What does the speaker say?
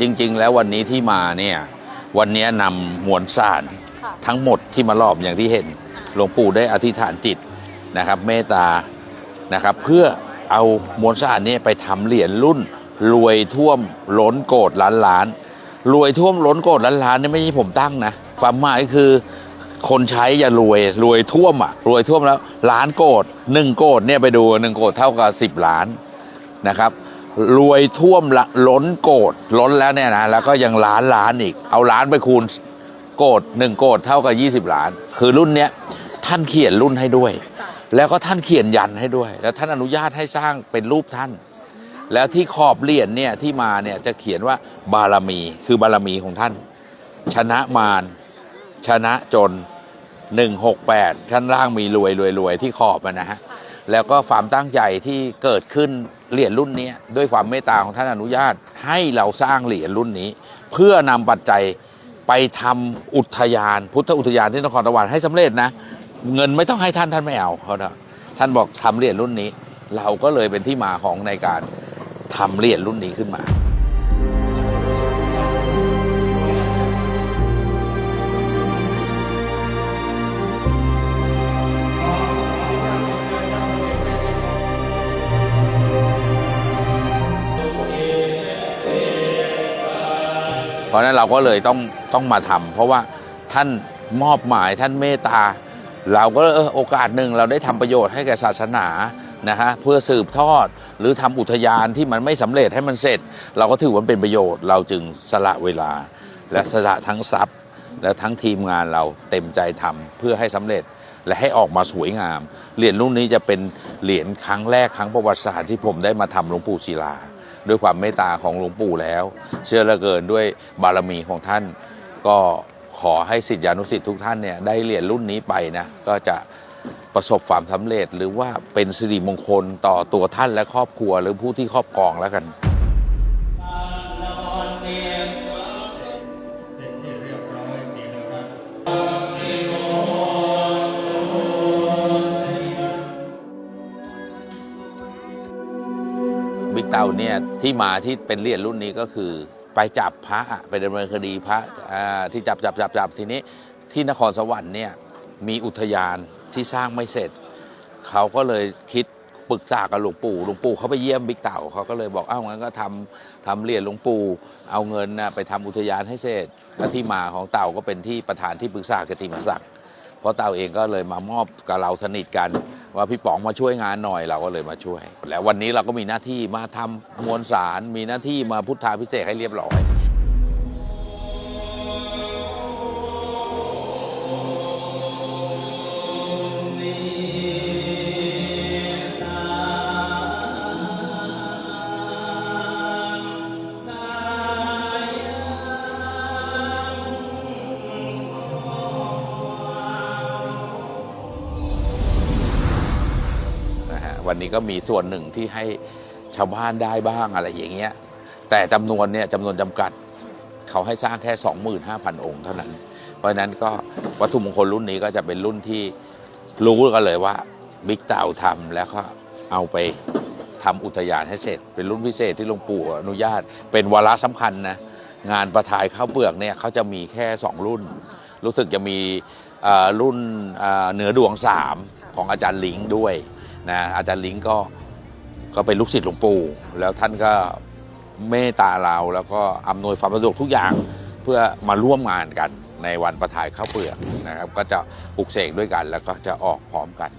จริง ๆ แล้ววันนี้ที่มาเนี่ยวันนี้นำมวลสารค่ะทั้งหมดที่มารอบอย่างที่เห็นหลวงปู่ได้อธิษฐานจิตนะครับเมตตานะครับเพื่อเอามวลสารนี้ไปทำเหรียญรุ่น รวยท่วมล้นโกดล้านล้าน รวยท่วมล้นโกดล้านล้านนี่ไม่ใช่ผมตั้งนะความหมายคือคนใช้อย่ารวยรวยท่วมอะรวยท่วมแล้วล้านโกดหนึ่งโกดเนี่ยไปดูหนึ่งโกดเท่ากับสิบล้านนะครับ รวยท่วมละล้นโกดล้นแล้วเนี่ยนะแล้วก็ยังล้านล้านอีก เอาล้านไปคูณโกดหนึ่งโกดเท่ากับ 20 ล้าน คือรุ่นเนี้ยท่านเขียนรุ่นให้ด้วย แล้วก็ท่านเขียนยันให้ด้วย แล้วท่านอนุญาตให้สร้างเป็นรูปท่าน แล้วที่ขอบเหรียญเนี่ยที่มาเนี่ยจะเขียนว่าบารมีคือบารมีของท่าน ชนะมารชนะจน 168ท่านร่างมีรวยรวยรวยที่ขอบนะฮะ แล้วก็ความตั้งใจที่เกิดขึ้นเหรียญรุ่นนี้ด้วยความเมตตาของท่านอนุญาตให้เราสร้างเหรียญรุ่นนี้ เพื่อนำปัจจัยไปทำอุทยาน พุทธอุทยานที่นครสวรรค์ให้สำเร็จนะ เงินไม่ต้องให้ท่านท่านไม่เอาเขานะท่านบอกทำเหรียญรุ่นนี้ เราก็เลยเป็นที่มาของในการทำเหรียญรุ่นนี้ขึ้นมา เพราะนั้นเราก็เลยต้องต้องมาทำเพราะว่าท่านมอบหมายท่านเมตตา เราก็เออโอกาสหนึ่งเราได้ทำประโยชน์ให้แก่ศาสนานะฮะเพื่อสืบทอดหรือทำอุทยานที่มันไม่สำเร็จให้มันเสร็จ เราก็ถือว่าเป็นประโยชน์ เราจึงสละเวลา และสละทั้งทรัพย์ และทั้งทีมงานเราเต็มใจทำเพื่อให้สำเร็จและให้ออกมาสวยงาม เหรียญรุ่นนี้จะเป็นเหรียญครั้งแรกครั้งประวัติศาสตร์ที่ผมได้มาทำหลวงปู่ศิลา ด้วยความเมตตาของหลวงปู่แล้ว เชื่อเหลือเกินด้วยบารมีของท่าน ก็ขอให้สิทธิอนุสิทธิทุกท่านเนี่ยได้เหรียญรุ่นนี้ไปนะก็จะประสบความสำเร็จหรือว่าเป็นสิริมงคลต่อตัวท่านและครอบครัวหรือผู้ที่ครอบครองแล้วกัน บิ๊กเต่าเนี่ยที่มาที่เป็นเหรียญรุ่นนี้ก็คือ ไปจับพระไปดำเนินคดีพระที่จับจับจับจับทีนี้ ที่นครสวรรค์เนี่ยมีอุทยานที่สร้างไม่เสร็จ เขาก็เลยคิดปรึกษากับหลวงปู่หลวงปู่เขาไปเยี่ยมบิ๊กเต่าเขาก็เลยบอกเอ้างั้นก็ทำทำเหรียญหลวงปู่เอาเงินนะไปทำอุทยานให้เสร็จและที่มาของเต่าก็เป็นที่ประธานที่ปรึกษากติมศักดิ์ เพราะเต่าเองก็เลยมามอบกับเราสนิทกัน ว่าพี่ป๋องมาช่วยงานหน่อยเราก็เลยมาช่วย แล้ววันนี้เราก็มีหน้าที่มาทำมวลสาร มีหน้าที่มาพุทธาพิเศษให้เรียบร้อย วันนี้ก็มีส่วนหนึ่งที่ให้ชาวบ้านได้บ้างอะไรอย่างเงี้ยแต่จำนวนเนี่ยจำนวนจำกัดเขาให้สร้างแค่ 25,000 องค์เท่านั้น เพราะนั้นก็วัตถุมงคลรุ่นนี้ก็จะเป็นรุ่นที่รู้กันเลยว่าบิ๊กเต่าทำแล้วก็เอาไปทำอุทยานให้เสร็จ เป็นรุ่นพิเศษที่หลวงปู่อนุญาต เป็นวาระสำคัญนะงานประทายข้าวเปลือกเนี่ยเขาจะมีแค่ 2 รุ่น รู้สึกจะมีรุ่นเอ่อเหนือดวง 3 ของอาจารย์ลิงด้วย นะอาจารย์ลิงก็ก็เป็นลูกศิษย์หลวงปู่ แล้วท่านก็เมตตาเราแล้วก็อำนวยความสะดวกทุกอย่างเพื่อมาร่วมงานกันในวันประทายข้าวเปลือกนะครับ ก็จะปลุกเสกด้วยกัน แล้วก็จะออกพร้อมกัน